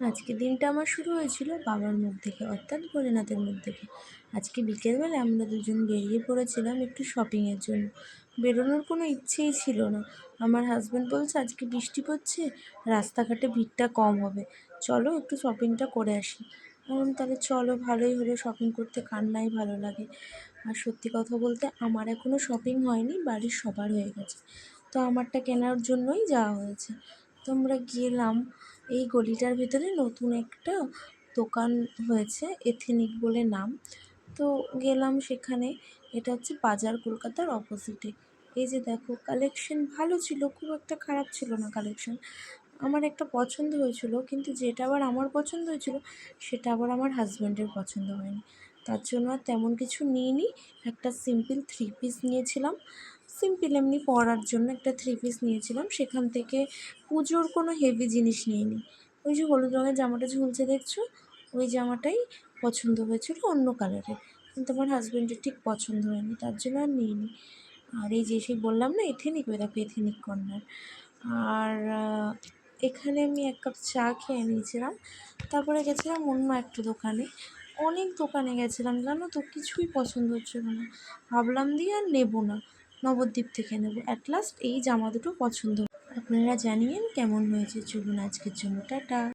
আজকে দিনটা আমার শুরু হয়েছিল বাবার মুখ থেকে অর্থাৎ ভোলেনাথের মুখ থেকে আজকে বিকেলবেলা আমরা দুজন বেরিয়ে পড়েছিলাম একটু শপিংয়ের জন্য। বেরোনোর কোনো ইচ্ছেই ছিল না। আমার হাজব্যান্ড বলছে, আজকে বৃষ্টি পড়ছে, রাস্তাঘাটে ভিড়টা কম হবে। চলো একটু শপিংটা করে আসি। বললাম, তাহলে চলো, ভালোই হলো। শপিং করতে কান্নাই ভালো লাগে। আর সত্যি কথা বলতে আমার এখনও শপিং হয়নি, বাড়ির সবার হয়ে গেছে। তো আমারটা কেনার জন্যই যাওয়া হয়েছে। তো আমরা গেলাম, এই গলিটার ভিতরে নতুন একটা দোকান হয়েছে এথেনিক বলে নাম। তো গেলাম সেখানে, এটা হচ্ছে বাজার কলকাতার অপোজিটে এই যে দেখো কালেকশন ভালো ছিল, খুব একটা খারাপ ছিল না কালেকশন আমার একটা পছন্দ হয়েছিল, কিন্তু যেটা আবার আমার পছন্দ হয়েছিল, সেটা আবার আমার হাজব্যান্ডের পছন্দ হয়নি। তার জন্য আর তেমন কিছু নিইনি, একটা সিম্পল থ্রি পিস নিয়েছিলাম। সিম্পল এমনি পরার জন্য একটা থ্রি পিস নিয়েছিলাম। সেখান থেকে পুজোর কোনো হেভি জিনিস নিইনি। ওই যে হলুদ রঙের জামাটা ঝুলছে দেখছ? ওই জামাটাই পছন্দ হয়েছিল অন্য কালারের কিন্তু আমার হাজব্যান্ডের ঠিক পছন্দ হয়নি, তার জন্য আর নিইনি। আর এই যে সেই বললাম না এথেনিক ওই দেখো এথেনিক কর্নার আর এখানে আমি এক কাপ চা খেয়ে নিয়েছিলাম। তারপরে গেছিলাম অন্য একটা দোকানে। অনেক দোকানে গেছিলাম, জানো তো, কিছুই পছন্দ হচ্ছিল না। ভাবলাম দিয়ে আর নেব না। নবদ্বীপ থেকে নেব। অ্যাট লাস্ট এই জামা দুটো পছন্দ। আপনারা জানিয়েন কেমন হয়েছে। চলুন আজকের জন্য, টাটা।